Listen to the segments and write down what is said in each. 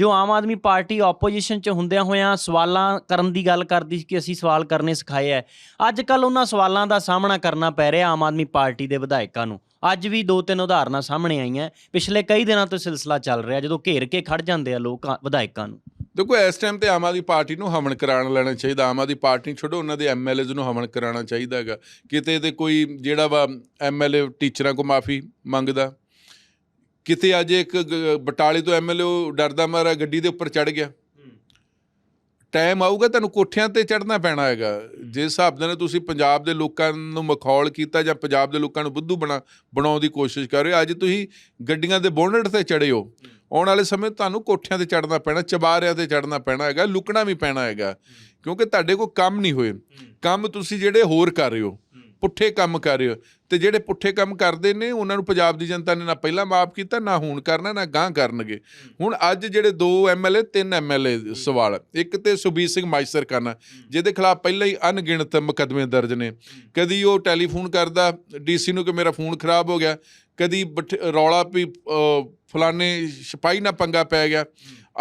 ਜੋ ਆਮ Aadmi party opposition 'ਚ ਹੁੰਦਿਆਂ ਹੋਇਆਂ ਸਵਾਲਾਂ ਕਰਨ ਦੀ ਗੱਲ ਕਰਦੀ ਸੀ ਕਿ ਅਸੀਂ ਸਵਾਲ ਕਰਨੇ ਸਿਖਾਏ ਐ। ਅੱਜ ਕੱਲ ਉਹਨਾਂ ਸਵਾਲਾਂ ਦਾ ਸਾਹਮਣਾ ਕਰਨਾ ਪੈ ਰਿਹਾ ਆਮ ਆਦਮੀ ਪਾਰਟੀ ਦੇ ਵਿਧਾਇਕਾਂ ਨੂੰ। ਅੱਜ ਵੀ ਦੋ ਤਿੰਨ ਉਦਾਹਰਨਾਂ ਸਾਹਮਣੇ ਆਈਆਂ। ਪਿਛਲੇ ਕਈ ਦਿਨਾਂ ਤੋਂ ਸਿਲਸਿਲਾ ਚੱਲ ਰਿਹਾ ਜਦੋਂ ਘੇਰ ਕੇ ਖੜ ਜਾਂਦੇ ਆ ਲੋਕ ਵਿਧਾਇਕਾਂ ਨੂੰ। ਦੇਖੋ, ਇਸ ਟਾਈਮ ਤੇ ਆਮ ਆਦਮੀ ਪਾਰਟੀ ਨੂੰ ਹਮਨ ਕਰਾਉਣ ਲੈਣਾ ਚਾਹੀਦਾ। ਆਮ ਆਦਮੀ ਪਾਰਟੀ ਨੂੰ ਛੱਡੋ, ਉਹਨਾਂ ਦੇ ਐਮਐਲਏਜ਼ ਨੂੰ ਹਮਨ ਕਰਾਉਣਾ ਚਾਹੀਦਾ ਹੈਗਾ। ਕਿਤੇ ਤੇ ਕੋਈ ਜਿਹੜਾ ਵਾ ਐਮਐਲਏ ਟੀਚਰਾਂ ਕੋ ਮਾਫੀ ਮੰਗਦਾ ਕਿਤੇ ਅੱਜ ਇੱਕ ਬਟਾਲੇ ਤੋਂ ਐਮਐਲਏ ਡਰਦਾ ਮਾਰਾ ਗੱਡੀ ਦੇ ਉੱਪਰ ਚੜ ਗਿਆ। ਟਾਈਮ ਆਊਗਾ ਤੁਹਾਨੂੰ ਕੋਠਿਆਂ ਤੇ ਚੜਨਾ ਪੈਣਾ ਹੈਗਾ। ਜਿਸ ਹਿਸਾਬ ਦੇ ਨਾਲ ਤੁਸੀਂ ਪੰਜਾਬ ਦੇ ਲੋਕਾਂ ਨੂੰ ਮਖੌਲ ਕੀਤਾ ਜਾਂ ਪੰਜਾਬ ਦੇ ਲੋਕਾਂ ਨੂੰ ਬੁੱਧੂ ਬਣਾ ਬਣਾਉਣ ਦੀ ਕੋਸ਼ਿਸ਼ ਕਰ ਰਹੇ ਹੋ ਅੱਜ ਤੁਸੀਂ ਗੱਡੀਆਂ ਦੇ ਬੋਨਟ ਤੇ ਚੜੇ ਹੋ। ਆਉਣ ਵਾਲੇ ਸਮੇਂ ਤੁਹਾਨੂੰ ਕੋਠਿਆਂ ਤੇ ਚੜਨਾ ਪੈਣਾ ਚਬਾਰਿਆਂ ਤੇ ਚੜਨਾ ਪੈਣਾ ਹੈਗਾ ਲੁਕਣਾ ਵੀ ਪੈਣਾ ਹੈਗਾ। ਕਿਉਂਕਿ ਤੁਹਾਡੇ ਕੋਲ ਕੰਮ ਨਹੀਂ ਹੋਏ। ਕੰਮ ਤੁਸੀਂ ਜਿਹੜੇ ਹੋਰ ਕਰ ਰਹੇ ਹੋ। ਪੁੱਠੇ ਕੰਮ ਕਰ। ਰਹੇ ਹੋ ਤੇ ਜਿਹੜੇ ਪੁੱਠੇ ਕੰਮ ਕਰਦੇ ਨੇ ਉਹਨਾਂ ਨੂੰ ਪੰਜਾਬ ਦੀ ਜਨਤਾ ਨੇ ਨਾ ਪਹਿਲਾਂ ਮਾਫ ਕੀਤਾ ਨਾ ਹੁਣ ਕਰਨਾ ਨਾ ਗਾਂ ਕਰਨਗੇ। ਹੁਣ ਅੱਜ ਜਿਹੜੇ ਦੋ ਐਮਐਲਏ ਤਿੰਨ ਐਮਐਲਏ ਸਵਾਲ। ਇੱਕ ਤੇ ਸੁਬੀਰ ਸਿੰਘ ਮਾਈਸਰ ਕਰਨਾ ਜਿਹਦੇ ਖਿਲਾਫ ਪਹਿਲਾਂ ਹੀ ਅਣਗਿਣਤ ਮੁਕੱਦਮੇ ਦਰਜ ਨੇ। ਕਦੀ ਉਹ ਟੈਲੀਫੋਨ ਕਰਦਾ ਡੀਸੀ ਨੂੰ ਕਿ ਮੇਰਾ ਫੋਨ ਖਰਾਬ ਹੋ ਗਿਆ। ਕਦੀ ਬਠ- ਰੌਲਾ ਵੀ ਅਹ, ਫਲਾਣੇ ਸਿਪਾਹੀ ਨਾਲ ਪੰਗਾ ਪੈ ਗਿਆ।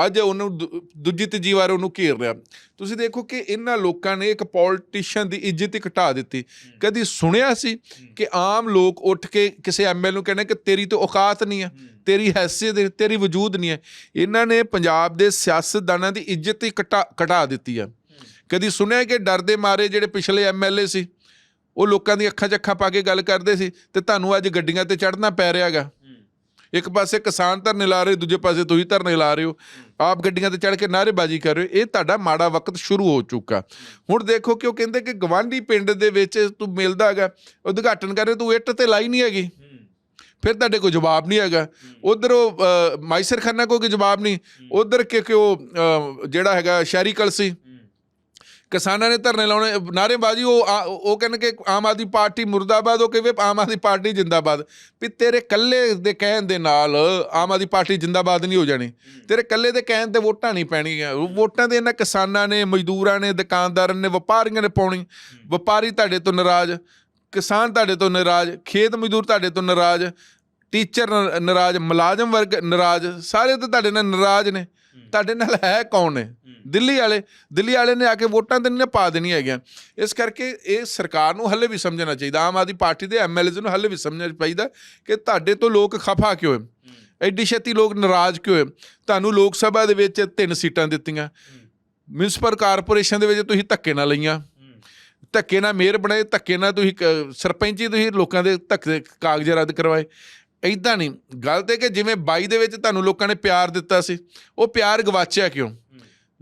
ਅੱਜ ਉਹਨੂੰ ਦੂ- ਦੂਜੀ ਤੀਜੀ ਵਾਰ ਉਹਨੂੰ ਘੇਰ ਰਿਹਾ ਤੁਸੀਂ ਦੇਖੋ ਕਿ ਇਹਨਾਂ ਲੋਕਾਂ ਨੇ ਇੱਕ ਪੋਲਿਟਿਸ਼ੀਅਨ ਦੀ ਇੱਜ਼ਤ ਹੀ ਘਟਾ ਦਿੱਤੀ। ਕਦੀ ਸੁਣਿਆ ਸੀ ਕਿ ਆਮ ਲੋਕ ਉੱਠ ਕੇ ਕਿਸੇ ਐਮਐਲ ਨੂੰ ਕਹਿੰਦੇ ਕਿ ਤੇਰੀ ਤਾਂ ਔਕਾਤ ਨਹੀਂ ਹੈ ਤੇਰੀ ਹੈਸੀਅਤ ਤੇਰੀ ਵਜੂਦ ਨਹੀਂ ਹੈ। ਇਹਨਾਂ ਨੇ ਪੰਜਾਬ ਦੇ ਸਿਆਸਤਦਾਨਾਂ ਦੀ ਇੱਜ਼ਤ ਹੀ ਘਟਾ ਘਟਾ ਦਿੱਤੀ ਹੈ। ਕਦੀ ਸੁਣਿਆ ਕਿ ਡਰਦੇ ਮਾਰੇ ਜਿਹੜੇ ਪਿਛਲੇ ਐਮਐਲਏ ਸੀ ਉਹ ਲੋਕਾਂ ਦੀ ਅੱਖਾਂ 'ਚ ਅੱਖਾਂ ਪਾ ਕੇ ਗੱਲ ਕਰਦੇ ਸੀ ਤੇ ਤੁਹਾਨੂੰ ਅੱਜ ਗੱਡੀਆਂ ਤੇ ਚੜ੍ਹਨਾ ਪੈ ਰਿਹਾਗਾ। ਇੱਕ ਪਾਸੇ ਕਿਸਾਨ ਧਰਨੇ ਲਾ ਰਹੇ ਦੂਜੇ ਪਾਸੇ ਤੁਸੀਂ ਧਰਨੇ ਲਾ ਰਹੇ ਹੋ। ਆਪ ਗੱਡੀਆਂ ਤੇ ਚੜ੍ਹ ਕੇ ਨਾਅਰੇਬਾਜ਼ੀ ਕਰ ਰਹੇ ਹੋ। ਇਹ ਤੁਹਾਡਾ ਮਾੜਾ ਵਕਤ ਸ਼ੁਰੂ ਹੋ ਚੁੱਕਾ। ਹੁਣ ਦੇਖੋ ਕਿ ਉਹ ਕਹਿੰਦੇ ਕਿ ਗਵਾਂਢੀ ਪਿੰਡ ਦੇ ਵਿੱਚ ਤੂੰ ਮਿਲਦਾ ਹੈਗਾ ਉਦਘਾਟਨ ਕਰ ਰਹੇ ਤੂੰ ਇੱਟ ਤੇ ਲਾਈ ਨਹੀਂ ਹੈਗੀ। ਫਿਰ ਤੁਹਾਡੇ ਕੋਈ ਜਵਾਬ ਨਹੀਂ ਹੈਗਾ। ਉਧਰ ਉਹ ਮਾਈਸਰ ਖਾਨਾ ਕੋਈ ਜਵਾਬ ਨਹੀਂ। ਉਧਰ ਕਿ ਕਿ ਉਹ ਜਿਹੜਾ ਹੈਗਾ ਸ਼ਹਿਰੀ ਕਲਸੀ। ਕਿਸਾਨਾਂ ਨੇ ਧਰਨੇ ਲਾਉਣੇ, ਨਾਅਰੇਬਾਜ਼ੀ, ਉਹ ਆ- ਉਹ ਕਹਿੰਦੇ ਕਿ ਆਮ ਆਦਮੀ ਪਾਰਟੀ ਮੁਰਦਾਬਾਦ, ਉਹ ਕਹੇ ਆਮ ਆਦਮੀ ਪਾਰਟੀ ਜਿੰਦਾਬਾਦ। ਵੀ ਤੇਰੇ ਕੱਲੇ ਦੇ ਕਹਿਣ ਦੇ ਨਾਲ ਆਮ ਆਦਮੀ ਪਾਰਟੀ ਜਿੰਦਾਬਾਦ ਨਹੀਂ ਹੋ ਜਾਣੀ। ਤੇਰੇ ਕੱਲੇ ਦੇ ਕਹਿਣ ਤੇ ਵੋਟਾਂ ਨਹੀਂ ਪੈਣੀਆਂ ਵੋਟਾਂ ਦੇ ਇਹਨਾਂ ਕਿਸਾਨਾਂ ਨੇ, ਮਜ਼ਦੂਰਾਂ ਨੇ, ਦੁਕਾਨਦਾਰਾਂ ਨੇ, ਵਪਾਰੀਆਂ ਨੇ ਪਾਉਣੀ। ਵਪਾਰੀ ਤੁਹਾਡੇ ਤੋਂ ਨਾਰਾਜ਼, ਕਿਸਾਨ ਤੁਹਾਡੇ ਤੋਂ ਨਾਰਾਜ਼, ਖੇਤ ਮਜ਼ਦੂਰ ਤੁਹਾਡੇ ਤੋਂ ਨਾਰਾਜ਼, ਟੀਚਰ ਨ- ਨਾਰਾਜ਼, ਮੁਲਾਜ਼ਮ ਵਰਗ ਨਾਰਾਜ਼, ਸਾਰੇ ਤਾਂ ਤੁਹਾਡੇ ਨਾਲ ਨਾਰਾਜ਼ ਨੇ। ਤੁਹਾਡੇ ਨਾਲ ਹੈ ਕੌਣ ਨੇ ਦਿੱਲੀ ਵਾਲੇ? ਦਿੱਲੀ ਵਾਲੇ ਨੇ ਆ ਕੇ ਵੋਟਾਂ ਤੇ ਨਹੀਂ ਪਾ ਦੇਣੀ ਹੈਗੀਆਂ। ਇਸ ਕਰਕੇ ਇਹ ਸਰਕਾਰ ਨੂੰ ਹੱਲੇ ਵੀ ਸਮਝਣਾ ਚਾਹੀਦਾ ਆਮ ਆਦਮੀ ਪਾਰਟੀ ਦੇ ਐਮਐਲਏਜ਼ ਨੂੰ ਹੱਲੇ ਵੀ ਸਮਝਣਾ ਚਾਹੀਦਾ ਕਿ ਤੁਹਾਡੇ ਤੋਂ ਲੋਕ ਖਫਾ ਕਿਉਂ ਹੈ? ਐਡੀ ਛੇਤੀ ਲੋਕ ਨਾਰਾਜ਼ ਕਿਉਂ ਹੈ? ਤੁਹਾਨੂੰ ਲੋਕ ਸਭਾ ਦੇ ਵਿੱਚ ਤਿੰਨ ਸੀਟਾਂ ਦਿੱਤੀਆਂ। ਮਿਊਨਿਸਪਲ ਕਾਰਪੋਰੇਸ਼ਨ ਦੇ ਵਿੱਚ ਤੁਸੀਂ ਧੱਕੇ ਨਾਲ ਲਈਆਂ। ਧੱਕੇ ਨਾਲ ਮੇਅਰ ਬਣਾਏ ਧੱਕੇ ਨਾਲ ਤੁਸੀਂ ਸਰਪੰਚੀ ਤੁਸੀਂ ਲੋਕਾਂ ਦੇ ਧੱਕੇ ਕਾਗਜ਼ ਰੱਦ ਕਰਵਾਏ। ਐਦਾਂ ਨਹੀਂ ਗੱਲ ਤੇ ਕਿ ਜਿਵੇਂ 22 ਦੇ ਵਿੱਚ ਤੁਹਾਨੂੰ ਲੋਕਾਂ ਨੇ ਪਿਆਰ ਦਿੱਤਾ ਸੀ ਉਹ ਪਿਆਰ ਗਵਾਚਿਆ ਕਿਉਂ?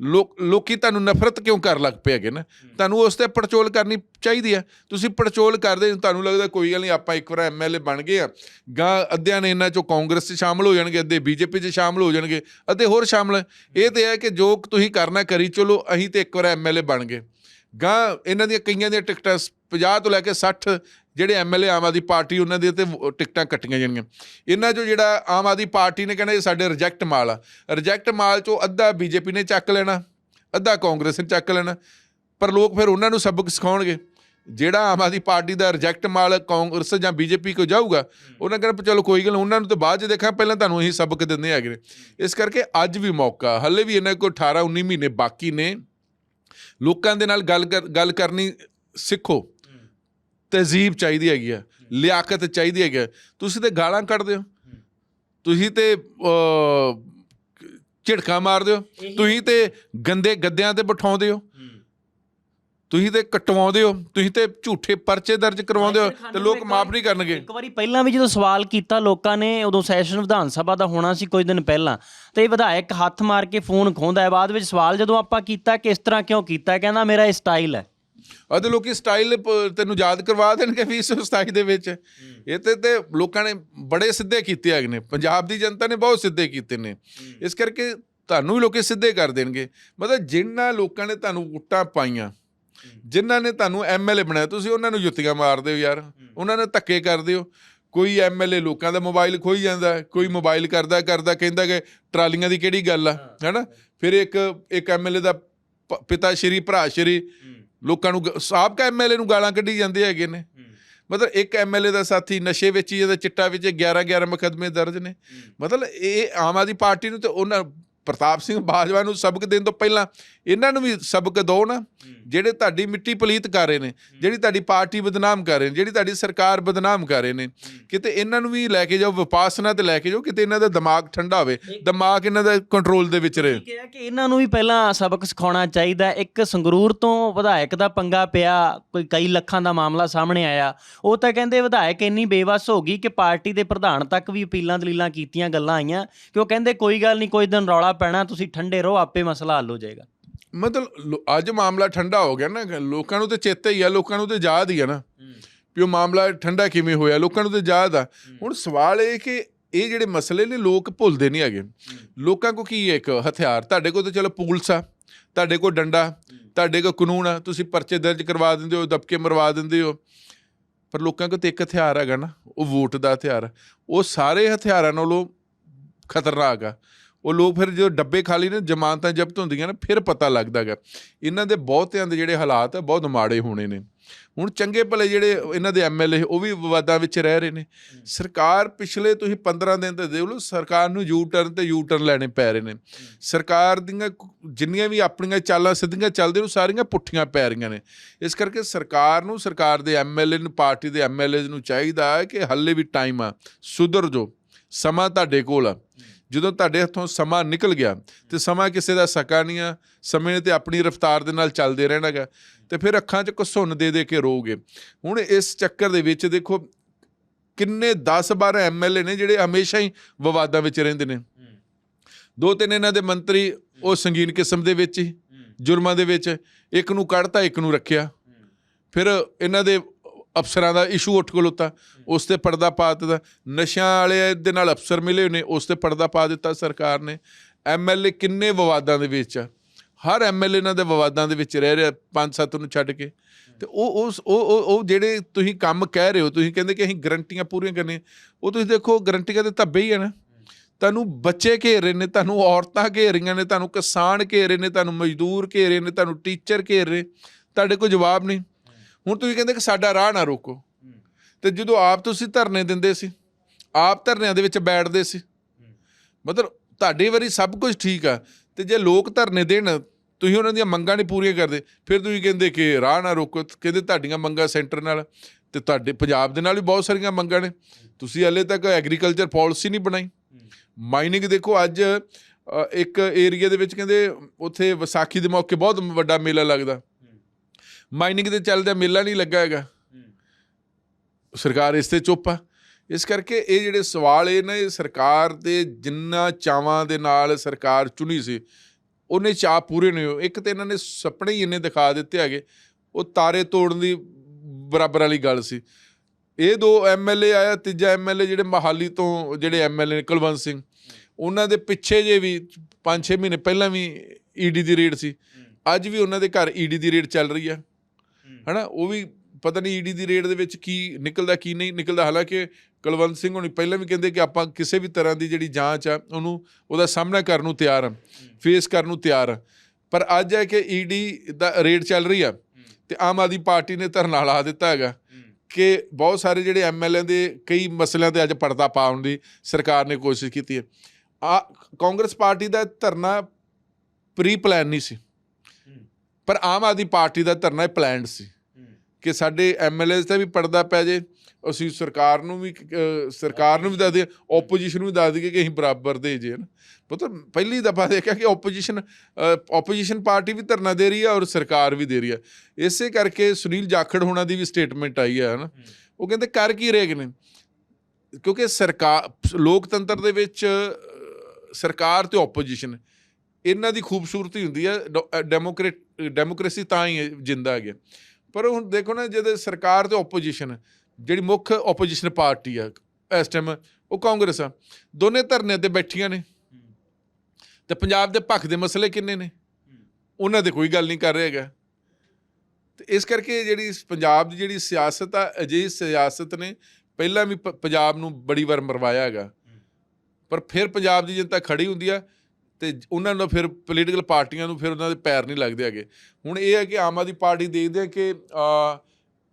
ਲੋਕ ਲੋਕੀ ਤੁਹਾਨੂੰ ਨਫ਼ਰਤ ਕਿਉਂ ਕਰ ਲੱਗ ਪਏ ਹੈਗੇ ਨਾ? ਤੁਹਾਨੂੰ ਉਸ ਤੇ ਪੜਚੋਲ ਕਰਨੀ ਚਾਹੀਦੀ ਹੈ। ਤੁਸੀਂ ਪੜਚੋਲ ਕਰਦੇ ਤੁਹਾਨੂੰ ਲੱਗਦਾ ਕੋਈ ਗੱਲ ਨਹੀਂ ਆਪਾਂ ਇੱਕ ਵਾਰ ਐਮਐਲਏ ਬਣ ਗਏ ਆ ਗਾਂ ਅੱਧਿਆਂ ਨੇ ਇਹਨਾਂ ਚੋਂ ਕਾਂਗਰਸ 'ਚ ਸ਼ਾਮਲ ਹੋ ਜਾਣਗੇ ਅੱਧੇ ਬੀਜੇਪੀ 'ਚ ਸ਼ਾਮਲ ਹੋ ਜਾਣਗੇ ਅੱਧੇ ਹੋਰ ਸ਼ਾਮਲ। ਇਹ ਤੇ ਹੈ ਕਿ ਜੋ ਤੁਸੀਂ ਕਰਨਾ ਕਰੀ ਚਲੋ ਅਸੀਂ ਤੇ ਇੱਕ ਵਾਰ ਐਮਐਲਏ ਬਣ ਗਏ। ਗਾਂ ਇਹਨਾਂ ਦੀਆਂ ਕਈਆਂ ਦੀਆਂ ਟਿਕਟਾਂ 50 ਤੋਂ ਲੈ ਕੇ 60 ਜਿਹੜੇ ਐਮਐਲਏ ਆਮ ਆਦਮੀ ਪਾਰਟੀ ਉਹਨਾਂ ਦੇ ਤੇ ਟਿਕਟਾਂ ਕੱਟੀਆਂ ਜਾਣਗੀਆਂ ਇਹਨਾਂ ਚੋਂ ਜਿਹੜਾ ਆਮ ਆਦਮੀ ਪਾਰਟੀ ਨੇ ਕਹਿੰਦਾ ਇਹ ਸਾਡੇ ਰਿਜੈਕਟ ਮਾਲ ਆ। ਰਿਜੈਕਟ ਮਾਲ ਚੋਂ ਅੱਧਾ ਬੀਜੇਪੀ ਨੇ ਚੱਕ ਲੈਣਾ, ਅੱਧਾ ਕਾਂਗਰਸ ਨੇ ਚੱਕ ਲੈਣਾ, ਪਰ ਲੋਕ ਫਿਰ ਉਹਨਾਂ ਨੂੰ ਸਬਕ ਸਿਖਾਉਣਗੇ। ਜਿਹੜਾ ਆਮ ਆਦਮੀ ਪਾਰਟੀ ਦਾ ਰਿਜੈਕਟ ਮਾਲ ਕਾਂਗਰਸ ਜਾਂ ਬੀਜੇਪੀ ਕੋ ਜਾਊਗਾ, ਉਹਨਾਂ ਕਹਿੰਦਾ ਚਲੋ ਕੋਈ ਗੱਲ ਉਹਨਾਂ ਨੂੰ ਤਾਂ ਬਾਅਦ ਚ ਦੇਖਾਂ, ਪਹਿਲਾਂ ਤੁਹਾਨੂੰ ਇਹੀ ਸਬਕ ਦਿੰਦੇ ਹੈਗੇ ਨੇ। ਇਸ ਕਰਕੇ ਅੱਜ ਵੀ ਮੌਕਾ, ਹੱਲੇ ਵੀ ਇਹਨਾਂ ਕੋਲ 18 19 ਮਹੀਨੇ ਬਾਕੀ ਨੇ। ਲੋਕਾਂ ਦੇ ਨਾਲ ਗੱਲ ਕਰ- ਗੱਲ ਕਰਨੀ ਸਿੱਖੋ। ਤਹਿਜ਼ੀਬ ਚਾਹੀਦੀ ਹੈਗੀ ਆ ਲਿਆਕਤ ਚਾਹੀਦੀ ਹੈਗੀ ਆ। ਤੁਸੀਂ ਤੇ ਗਾਲਾਂ ਕੱਢਦੇ ਹੋ। ਤੁਸੀਂ ਤੇ ਅਹ, ਝਿੜਕਾਂ ਮਾਰਦੇ ਹੋ। ਤੁਸੀਂ ਤੇ ਗੰਦੇ ਗੱਦਿਆਂ ਤੇ ਬਿਠਾਉਂਦੇ ਹੋ। ਤੁਸੀਂ ਤੇ ਕਟਵਾਉਂਦੇ ਹੋ ਤੁਸੀਂ ਤੇ ਝੂਠੇ ਪਰਚੇ ਦਰਜ ਕਰਵਾਉਂਦੇ ਹੋ ਤੇ ਲੋਕ ਮਾਫ ਨਹੀਂ ਕਰਨਗੇ। ਇੱਕ ਵਾਰੀ ਪਹਿਲਾਂ ਵੀ ਜਦੋਂ ਸਵਾਲ ਕੀਤਾ ਲੋਕਾਂ ਨੇ ਉਦੋਂ ਸੈਸ਼ਨ ਵਿਧਾਨ ਸਭਾ ਦਾ ਹੋਣਾ ਸੀ ਕੁਝ ਦਿਨ ਪਹਿਲਾਂ। ਤੇ ਇਹ ਵਿਧਾਇਕ ਹੱਥ ਮਾਰ ਕੇ ਫੋਨ ਖੋਂਦਾ ਹੈ ਬਾਅਦ ਵਿੱਚ ਸਵਾਲ ਜਦੋਂ ਆਪਾਂ ਕੀਤਾ ਕਿ ਇਸ ਤਰ੍ਹਾਂ ਕਿਉਂ ਕੀਤਾ ਕਹਿੰਦਾ ਮੇਰਾ ਇਹ ਸਟਾਈਲ ਹੈ। ਅਤੇ ਲੋਕੀ ਸਟਾਈਲ ਤੈਨੂੰ ਯਾਦ ਕਰਵਾ ਦੇਣਗੇ 2027 ਦੇ ਵਿੱਚ। ਇਹ ਤੇ ਤੇ ਲੋਕਾਂ ਨੇ ਬੜੇ ਸਿੱਧੇ ਕੀਤੇ ਹੈਗੇ ਨੇ। ਪੰਜਾਬ ਦੀ ਜਨਤਾ ਨੇ ਬਹੁਤ ਸਿੱਧੇ ਕੀਤੇ ਨੇ। ਇਸ ਕਰਕੇ ਤੁਹਾਨੂੰ ਵੀ ਲੋਕੀ ਸਿੱਧੇ ਕਰ ਦੇਣਗੇ। ਮਤਲਬ ਜਿਨ੍ਹਾਂ ਲੋਕਾਂ ਨੇ ਤੁਹਾਨੂੰ ਵੋਟਾਂ ਪਾਈਆਂ ਜਿਨ੍ਹਾਂ ਨੇ ਤੁਹਾਨੂੰ ਐਮਐਲਏ ਬਣਾਇਆ ਤੁਸੀਂ ਉਹਨਾਂ ਨੂੰ ਜੁੱਤੀਆਂ ਮਾਰਦੇ ਹੋ ਯਾਰ। ਉਹਨਾਂ ਨੇ ਧੱਕੇ ਕਰਦੇ ਹੋ ਕੋਈ ਐਮਐਲਏ ਲੋਕਾਂ ਦਾ ਮੋਬਾਈਲ ਖੋਈ ਜਾਂਦਾ ਕੋਈ ਮੋਬਾਈਲ ਕਰਦਾ ਕਰਦਾ ਕਹਿੰਦਾ ਕਿ ਟਰਾਲੀਆਂ ਦੀ ਕਿਹੜੀ ਗੱਲ ਆ ਹੈਨਾ? ਫਿਰ ਇੱਕ ਇੱਕ ਐਮਐਲਏ ਦਾ ਪਿਤਾ ਸ਼੍ਰੀ ਭਰਾ ਸ਼੍ਰੀ ਲੋਕਾਂ ਨੂੰ ਸਾਬਕਾ ਐਮਐਲਏ ਨੂੰ ਗਾਲਾਂ ਕੱਢੀ ਜਾਂਦੇ ਹੈਗੇ ਨੇ। ਮਤਲਬ ਇੱਕ ਐਮਐਲਏ ਦਾ ਸਾਥੀ ਨਸ਼ੇ ਵਿੱਚ ਹੀ ਇਹਦਾ ਚਿੱਟਾ ਵਿੱਚ 11 11 ਮੁਕੱਦਮੇ ਦਰਜ ਨੇ। ਮਤਲਬ ਇਹ ਆਮ ਆਦਮੀ ਪਾਰਟੀ ਨੂੰ ਤੇ ਉਹਨਾਂ ਪ੍ਰਤਾਪ ਸਿੰਘ ਬਾਜਵਾ ਨੂੰ ਸਬਕ ਦੇਣ ਤੋਂ ਪਹਿਲਾਂ ਇਹਨਾਂ ਨੂੰ ਵੀ ਸਬਕ ਦਿਓ ਨਾ ਜਿਹੜੇ ਤੁਹਾਡੀ ਮਿੱਟੀ ਪਲੀਤ ਕਰ ਰਹੇ ਨੇ ਜਿਹੜੀ ਤੁਹਾਡੀ ਪਾਰਟੀ ਬਦਨਾਮ ਕਰ ਰਹੇ ਨੇ ਜਿਹੜੀ ਤੁਹਾਡੀ ਸਰਕਾਰ ਬਦਨਾਮ ਕਰ ਰਹੇ ਨੇ ਕਿਤੇ ਇਹਨਾਂ ਨੂੰ ਵੀ ਲੈ ਕੇ ਜਾਓ ਵਿਪਾਸਨਾ ਤੇ ਲੈ ਕੇ ਜਾਓ ਕਿਤੇ ਇਹਨਾਂ ਦਾ ਦਿਮਾਗ ਠੰਡਾ ਹੋਵੇ ਦਿਮਾਗ ਇਹਨਾਂ ਦਾ ਕੰਟਰੋਲ ਦੇ ਵਿੱਚ ਰਹੇ। ਕਿਹਾ ਕਿ ਇਹਨਾਂ ਨੂੰ ਵੀ ਪਹਿਲਾਂ ਸਬਕ ਸਿਖਾਉਣਾ ਚਾਹੀਦਾ ਇੱਕ ਸੰਗਰੂਰ ਤੋਂ ਵਿਧਾਇਕ ਦਾ ਪੰਗਾ ਪਿਆ ਕੋਈ ਕਈ ਲੱਖਾਂ ਦਾ ਮਾਮਲਾ ਸਾਹਮਣੇ ਆਇਆ ਉਹ ਤਾਂ ਕਹਿੰਦੇ ਵਿਧਾਇਕ ਇੰਨੀ ਬੇਵੱਸ ਹੋ ਗਈ ਕਿ ਪਾਰਟੀ ਦੇ ਪ੍ਰਧਾਨ ਤੱਕ ਵੀ ਅਪੀਲਾਂ ਦਲੀਲਾਂ ਕੀਤੀਆਂ ਗੱਲਾਂ ਆਈਆਂ ਕਿ ਉਹ ਕਹਿੰਦੇ ਕੋਈ ਗੱਲ ਨਹੀਂ ਕੋਈ ਦਿਨ ਰੌਲਾ ਪੈਣਾ ਤੁਸੀਂ ਠੰਡੇ ਰਹੋ ਆਪੇ ਮਸਲਾ ਹੱਲ ਹੋ ਜਾਏਗਾ। ਮਤਲਬ ਅੱਜ ਮਾਮਲਾ ਠੰਡਾ ਹੋ ਗਿਆ ਨਾ ਲੋਕਾਂ ਨੂੰ ਤੇ ਚੇਤੇ ਹੀ ਆ ਲੋਕਾਂ ਨੂੰ ਤੇ ਯਾਦ ਹੀ ਆ ਨਾ। ਵੀ ਉਹ ਮਾਮਲਾ ਠੰਡਾ ਕਿਵੇਂ ਹੋਇਆ ਲੋਕਾਂ ਨੂੰ ਤੇ ਯਾਦ ਆ। ਹੁਣ ਸਵਾਲ ਇਹ ਕਿ ਇਹ ਜਿਹੜੇ ਮਸਲੇ ਨੇ ਲੋਕ ਭੁੱਲਦੇ ਨਹੀਂ ਹੈਗੇ। ਲੋਕਾਂ ਕੋ ਕੀ ਹੈ ਇੱਕ ਹਥਿਆਰ? ਤੁਹਾਡੇ ਕੋਲ ਤਾਂ ਚਲੋ ਪੁਲਿਸ ਆ ਤੁਹਾਡੇ ਕੋਲ ਡੰਡਾ ਤੁਹਾਡੇ ਕੋਲ ਕਾਨੂੰਨ ਆ ਤੁਸੀਂ ਪਰਚੇ ਦਰਜ ਕਰਵਾ ਦਿੰਦੇ ਹੋ ਦਬਕੇ ਮਰਵਾ ਦਿੰਦੇ ਹੋ। ਪਰ ਲੋਕਾਂ ਕੋਲ ਤੇ ਇੱਕ ਹਥਿਆਰ ਹੈਗਾ ਨਾ ਉਹ ਵੋਟ ਦਾ ਹਥਿਆਰ। ਉਹ ਸਾਰੇ ਹਥਿਆਰਾਂ ਨਾਲੋਂ ਖਤਰਨਾਕ ਆ। ਉਹ ਲੋਕ ਫਿਰ ਜਦੋਂ ਡੱਬੇ ਖਾਲੀ ਨੇ, ਜ਼ਮਾਨਤਾਂ ਜ਼ਬਤ ਹੁੰਦੀਆਂ ਨੇ, ਫਿਰ ਪਤਾ ਲੱਗਦਾਗਾ ਇਹਨਾਂ ਦੇ ਬਹੁਤਿਆਂ ਦੇ ਜਿਹੜੇ ਹਾਲਾਤ ਆ, ਬਹੁਤ ਮਾੜੇ ਹੋਣੇ ਨੇ। ਹੁਣ ਚੰਗੇ ਭਲੇ ਜਿਹੜੇ ਇਹਨਾਂ ਦੇ ਐਮਐਲਏ ਉਹ ਵੀ ਵਿਵਾਦਾਂ ਵਿੱਚ ਰਹਿ ਰਹੇ ਨੇ। ਸਰਕਾਰ ਪਿਛਲੇ ਤੁਸੀਂ 15 ਦਿਨ ਤੇ ਦੇਖ ਲਓ, ਸਰਕਾਰ ਨੂੰ ਯੂ ਟਰਨ ਤੇ ਯੂ ਟਰਨ ਲੈਣੇ ਪੈ ਰਹੇ ਨੇ। ਸਰਕਾਰ ਦੀਆਂ ਜਿੰਨੀਆਂ ਵੀ ਆਪਣੀਆਂ ਚਾਲਾਂ ਸਿੱਧੀਆਂ ਚੱਲਦੇ ਉਹ ਸਾਰੀਆਂ ਪੁੱਠੀਆਂ ਪੈ ਰਹੀਆਂ ਨੇ। ਇਸ ਕਰਕੇ ਸਰਕਾਰ ਨੂੰ, ਸਰਕਾਰ ਦੇ ਐਮਐਲਏ ਨੂੰ, ਪਾਰਟੀ ਦੇ ਐਮਐਲਏ ਨੂੰ ਚਾਹੀਦਾ ਹੈ ਕਿ ਹੱਲੇ ਵੀ ਟਾਈਮ ਆ, ਸੁਧਰ ਜੋ ਸਮਾਂ ਤੁਹਾਡੇ ਕੋਲ ਆ। ਜਦੋਂ ਤੁਹਾਡੇ ਹੱਥੋਂ ਸਮਾਂ ਨਿਕਲ ਗਿਆ ਤੇ ਸਮਾਂ ਕਿਸੇ ਦਾ ਸਕਾ ਨਹੀਂ ਆ ਸਮੇਂ ਨੇ ਤੇ ਆਪਣੀ ਰਫ਼ਤਾਰ ਦੇ ਨਾਲ ਚੱਲਦੇ ਰਹਿਣਾਗਾ ਤੇ ਫਿਰ ਅੱਖਾਂ 'ਚ ਘਸੁੰਨ ਦੇ ਦੇ ਕੇ ਰੋਗੇ ਹੁਣ ਇਸ ਚੱਕਰ ਦੇ ਵਿੱਚ ਦੇਖੋ ਕਿੰਨੇ 10 12 ਐਮਐਲਏ ਨੇ ਜਿਹੜੇ ਹਮੇਸ਼ਾ ਹੀ ਵਿਵਾਦਾਂ ਵਿੱਚ ਰਹਿੰਦੇ ਨੇ। ਦੋ ਤਿੰਨ ਇਹਨਾਂ ਦੇ ਮੰਤਰੀ ਉਹ ਸੰਗੀਨ ਕਿਸਮ ਦੇ ਵਿੱਚ ਹੀ ਜੁਰਮਾਂ ਦੇ ਵਿੱਚ ਇੱਕ ਨੂੰ ਕੱਢਤਾ ਇੱਕ ਨੂੰ ਰੱਖਿਆ। ਫਿਰ ਇਹਨਾਂ ਦੇ ਅਫਸਰਾਂ ਦਾ ਇਸ਼ੂ ਉੱਠ ਖਲੋਤਾ ਉਸ ਤੇ ਪਰਦਾ ਪਾ ਦਿੱਤਾ। ਨਸ਼ਿਆਂ ਵਾਲੇ ਦੇ ਨਾਲ ਅਫਸਰ ਮਿਲੇ ਹੋਏ ਨੇ, ਉਸ ਤੇ ਪਰਦਾ ਪਾ ਦਿੱਤਾ ਸਰਕਾਰ ਨੇ। ਐਮਐਲਏ ਕਿੰਨੇ ਵਿਵਾਦਾਂ ਦੇ ਵਿੱਚ ਆ। ਹਰ ਐਮਐਲਏ ਇਹਨਾਂ ਦੇ ਵਿਵਾਦਾਂ ਦੇ ਵਿੱਚ ਰਹਿ ਰਿਹਾ, ਪੰਜ ਸੱਤ ਨੂੰ ਛੱਡ ਕੇ। ਤੇ ਉਹ ਉਸ, ਉਹ ਉਹ ਜਿਹੜੇ ਤੁਸੀਂ ਕੰਮ ਕਹਿ ਰਹੇ ਹੋ, ਤੁਸੀਂ ਕਹਿੰਦੇ ਕਿ ਅਸੀਂ ਗਰੰਟੀਆਂ ਪੂਰੀਆਂ ਕਰਨੀਆਂ, ਉਹ ਤੁਸੀਂ ਦੇਖੋ, ਗਰੰਟੀਆਂ ਦੇ ਧੱਬੇ ਹੀ ਆ ਨਾ। ਤੁਹਾਨੂੰ ਬੱਚੇ ਘੇਰ ਰਹੇ ਨੇ, ਤੁਹਾਨੂੰ ਔਰਤਾਂ ਘੇਰ ਰਹੀਆਂ ਨੇ, ਤੁਹਾਨੂੰ ਕਿਸਾਨ ਘੇਰੇ ਨੇ, ਤੁਹਾਨੂੰ ਮਜ਼ਦੂਰ ਘੇਰੇ ਨੇ, ਤੁਹਾਨੂੰ ਟੀਚਰ ਘੇਰ ਰਹੇ। ਤੁਹਾਡੇ ਕੋਲ ਜਵਾਬ ਨਹੀਂ। ਹੁਣ ਤੁਸੀਂ ਕਹਿੰਦੇ ਕਿ ਸਾਡਾ ਰਾਹ ਨਾ ਰੋਕੋ। ਤੇ ਜਦੋਂ ਆਪ ਤੁਸੀਂ ਧਰਨੇ ਦਿੰਦੇ ਸੀ, ਆਪ ਧਰਨਿਆਂ ਦੇ ਵਿੱਚ ਬੈਠਦੇ ਸੀ, ਮਤਲਬ ਤੁਹਾਡੇ ਵਾਰੀ ਸਭ ਕੁਝ ਠੀਕ ਆ। ਤੇ ਜੇ ਲੋਕ ਧਰਨੇ ਦੇਣ, ਤੁਸੀਂ ਉਹਨਾਂ ਦੀਆਂ ਮੰਗਾਂ ਨਹੀਂ ਪੂਰੀਆਂ ਕਰਦੇ, ਫਿਰ ਤੁਸੀਂ ਕਹਿੰਦੇ ਕਿ ਰਾਹ ਨਾ ਰੋਕੋ। ਕਹਿੰਦੇ ਤੁਹਾਡੀਆਂ ਮੰਗਾਂ ਸੈਂਟਰ ਨਾਲ, ਤੇ ਤੁਹਾਡੇ ਪੰਜਾਬ ਦੇ ਨਾਲ ਵੀ ਬਹੁਤ ਸਾਰੀਆਂ ਮੰਗਾਂ ਨੇ। ਤੁਸੀਂ ਹਲੇ ਤੱਕ ਐਗਰੀਕਲਚਰ ਪਾਲਿਸੀ ਨਹੀਂ ਬਣਾਈ। ਮਾਈਨਿੰਗ ਦੇਖੋ ਅੱਜ ਇੱਕ ਏਰੀਆ ਦੇ ਵਿੱਚ ਕਹਿੰਦੇ ਉੱਥੇ ਵਿਸਾਖੀ ਦੇ ਮੌਕੇ ਬਹੁਤ ਵੱਡਾ ਮੇਲਾ ਲੱਗਦਾ। ਮਾਈਨਿੰਗ ਦੇ ਚੱਲਦਾ ਮੇਲਾ ਨਹੀਂ ਲੱਗਾ ਹੈਗਾ। ਸਰਕਾਰ ਇਸ ਤੇ ਚੁੱਪ ਆ। ਇਸ ਕਰਕੇ ਇਹ ਜਿਹੜੇ ਸਵਾਲ ਇਹ ਨੇ ਸਰਕਾਰ ਦੇ ਜਿੰਨਾ ਚਾਵਾਂ ਦੇ ਨਾਲ ਸਰਕਾਰ ਚੁਣੀ ਸੀ ਉਹਨੇ ਚਾਅ ਪੂਰੇ ਨਹੀਂ ਹੋਏ। ਇੱਕ ਤੇ ਇਹਨਾਂ ਨੇ ਸੁਪਨੇ ਹੀ ਇੰਨੇ ਦਿਖਾ ਦਿੱਤੇ ਹੈਗੇ ਉਹ ਤਾਰੇ ਤੋੜਨ ਦੀ ਬਰਾਬਰ ਵਾਲੀ ਗੱਲ ਸੀ। ਇਹ ਦੋ ਐਮਐਲਏ ਆਇਆ ਤੀਜਾ ਐਮਐਲਏ ਜਿਹੜੇ ਮਹਾਲੀ ਤੋਂ ਜਿਹੜੇ ਐਮਐਲਏ ਕੁਲਵੰਤ ਸਿੰਘ। ਉਹਨਾਂ ਦੇ ਪਿੱਛੇ ਜੇ ਵੀ 5-6 ਮਹੀਨੇ ਪਹਿਲਾਂ ਵੀ ਈਡੀ ਦੀ ਰੇਡ ਸੀ। ਅੱਜ ਵੀ ਉਹਨਾਂ ਦੇ ਘਰ ਈਡੀ ਦੀ ਰੇਡ ਚੱਲ ਰਹੀ ਆ। ਹਨਾ ਉਹ ਵੀ ਪਤਾ ਨਹੀਂ ਈਡੀ ਦੀ ਰੇਡ ਦੇ ਵਿੱਚ ਕੀ ਨਿਕਲਦਾ ਕੀ ਨਹੀਂ ਨਿਕਲਦਾ। ਹਾਲਾਂਕਿ ਕੁਲਵੰਤ ਸਿੰਘ ਹੋਣੀ ਪਹਿਲਾਂ ਵੀ ਕਹਿੰਦੇ ਕਿ ਆਪਾਂ ਕਿਸੇ ਵੀ ਤਰ੍ਹਾਂ ਦੀ ਜਿਹੜੀ ਜਾਂਚ ਆ ਉਹਨੂੰ ਉਹਦਾ ਸਾਹਮਣਾ ਕਰਨ ਨੂੰ ਤਿਆਰ ਆ ਫੇਸ ਕਰਨ ਨੂੰ ਤਿਆਰ ਆ। ਪਰ ਅੱਜ ਹੈ ਕਿ ਈਡੀ ਦਾ ਰੇਡ ਚੱਲ ਰਹੀ ਆ ਤੇ ਆਮ ਆਦਮੀ ਪਾਰਟੀ ਨੇ ਧਰਨਾ ਲਾ ਦਿੱਤਾ ਹੈਗਾ ਕਿ ਬਹੁਤ ਸਾਰੇ ਜਿਹੜੇ ਐਮਐਲਏ ਦੇ ਕਈ ਮਸਲਿਆਂ ਤੇ ਅੱਜ ਪਰਦਾ ਪਾਉਣ ਦੀ ਸਰਕਾਰ ਨੇ ਕੋਸ਼ਿਸ਼ ਕੀਤੀ ਹੈ। ਆ ਕਾਂਗਰਸ ਪਾਰਟੀ ਦਾ ਧਰਨਾ ਪ੍ਰੀ ਪਲਾਨ ਨਹੀਂ ਸੀ। ਪਰ ਆਮ ਆਦਮੀ ਪਾਰਟੀ ਦਾ ਧਰਨਾ ਇਹ ਪਲਾਨਡ ਸੀ ਕਿ ਸਾਡੇ ਐਮਐਲਏਸ ਤੇ ਵੀ ਪਰਦਾ ਪੈ ਜੇ, ਅਸੀਂ ਸਰਕਾਰ ਨੂੰ ਵੀ ਸਰਕਾਰ ਨੂੰ ਵੀ ਦੱਸ ਦਈਏ ਆਪੋਜੀਸ਼ਨ ਨੂੰ ਵੀ ਦੱਸ ਦਈਏ ਕਿ ਅਸੀਂ ਬਰਾਬਰ ਦੇ ਜੇ ਨਾ? ਪਤਾ, ਪਹਿਲੀ ਦਫਾ ਦੇਖਿਆ ਕਿ ਆਪੋਜੀਸ਼ਨ ਆਪੋਜੀਸ਼ਨ ਪਾਰਟੀ ਵੀ ਧਰਨਾ ਦੇ ਰਹੀ ਹੈ ਔਰ ਸਰਕਾਰ ਵੀ ਦੇ ਰਹੀ ਹੈ ਇਸੇ ਕਰਕੇ ਸੁਨੀਲ ਜਾਖੜ ਹੋਣਾ ਦੀ ਵੀ ਸਟੇਟਮੈਂਟ ਆਈ ਹੈ ਨਾ? ਉਹ ਕਹਿੰਦੇ ਕਰ ਕੀ ਰਹੇ ਨੇ ਕਿਉਂਕਿ ਸਰਕਾਰ ਲੋਕਤੰਤਰ ਦੇ ਵਿੱਚ ਸਰਕਾਰ ਤੇ ਆਪੋਜੀਸ਼ਨ ਇਹਨਾਂ ਦੀ ਖੂਬਸੂਰਤੀ ਹੁੰਦੀ ਹੈ ਡੈਮੋਕ੍ਰੇਟ ਡੈਮੋਕ੍ਰੇਸੀ ਤਾਂ ਹੀ ਹੈ, ਜਿੰਦਾ ਹੈਗੇ ਪਰ ਹੁਣ ਦੇਖੋ ਨਾ ਜਦੋਂ ਸਰਕਾਰ ਤੇ ਆਪੋਜੀਸ਼ਨ ਜਿਹੜੀ ਮੁੱਖ ਆਪੋਜੀਸ਼ਨ ਪਾਰਟੀ ਆ ਇਸ ਟਾਈਮ ਉਹ ਕਾਂਗਰਸ ਆ। ਦੋਨੇ ਧਰਨੇ ਤੇ ਬੈਠੀਆਂ ਨੇ। ਤੇ ਪੰਜਾਬ ਦੇ ਪੱਖ ਦੇ ਮਸਲੇ ਕਿੰਨੇ ਨੇ? ਉਹਨਾਂ ਦੇ ਕੋਈ ਗੱਲ ਨਹੀਂ ਕਰ ਰਿਹਾ ਹੈਗਾ। ਤੇ ਇਸ ਕਰਕੇ ਜਿਹੜੀ ਪੰਜਾਬ ਦੀ ਜਿਹੜੀ ਸਿਆਸਤ ਆ ਅਜਿਹੀ ਸਿਆਸਤ ਨੇ ਪਹਿਲਾਂ ਵੀ ਪ- ਪੰਜਾਬ ਨੂੰ ਬੜੀ ਵਾਰ ਮਰਵਾਇਆ ਹੈਗਾ। ਪਰ ਫਿਰ ਪੰਜਾਬ ਦੀ ਜਨਤਾ ਖੜੀ ਹੁੰਦੀ ਆ ਤੇ ਉਹਨਾਂ ਨੂੰ ਫਿਰ ਪੋਲੀਟੀਕਲ ਪਾਰਟੀਆਂ ਨੂੰ ਫਿਰ ਉਹਨਾਂ ਦੇ ਪੈਰ ਨਹੀਂ ਲੱਗਦੇ ਹੈਗੇ। ਹੁਣ ਇਹ ਹੈ ਕਿ ਆਮ ਆਦਮੀ ਪਾਰਟੀ ਦੇਖਦੇ ਆ ਕਿ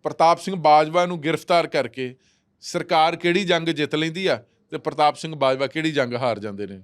ਪ੍ਰਤਾਪ ਸਿੰਘ ਬਾਜਵਾ ਨੂੰ ਗ੍ਰਿਫਤਾਰ ਕਰਕੇ ਸਰਕਾਰ ਕਿਹੜੀ ਜੰਗ ਜਿੱਤ ਲੈਂਦੀ ਆ ਤੇ ਪ੍ਰਤਾਪ ਸਿੰਘ ਬਾਜਵਾ ਕਿਹੜੀ ਜੰਗ ਹਾਰ ਜਾਂਦੇ ਨੇ?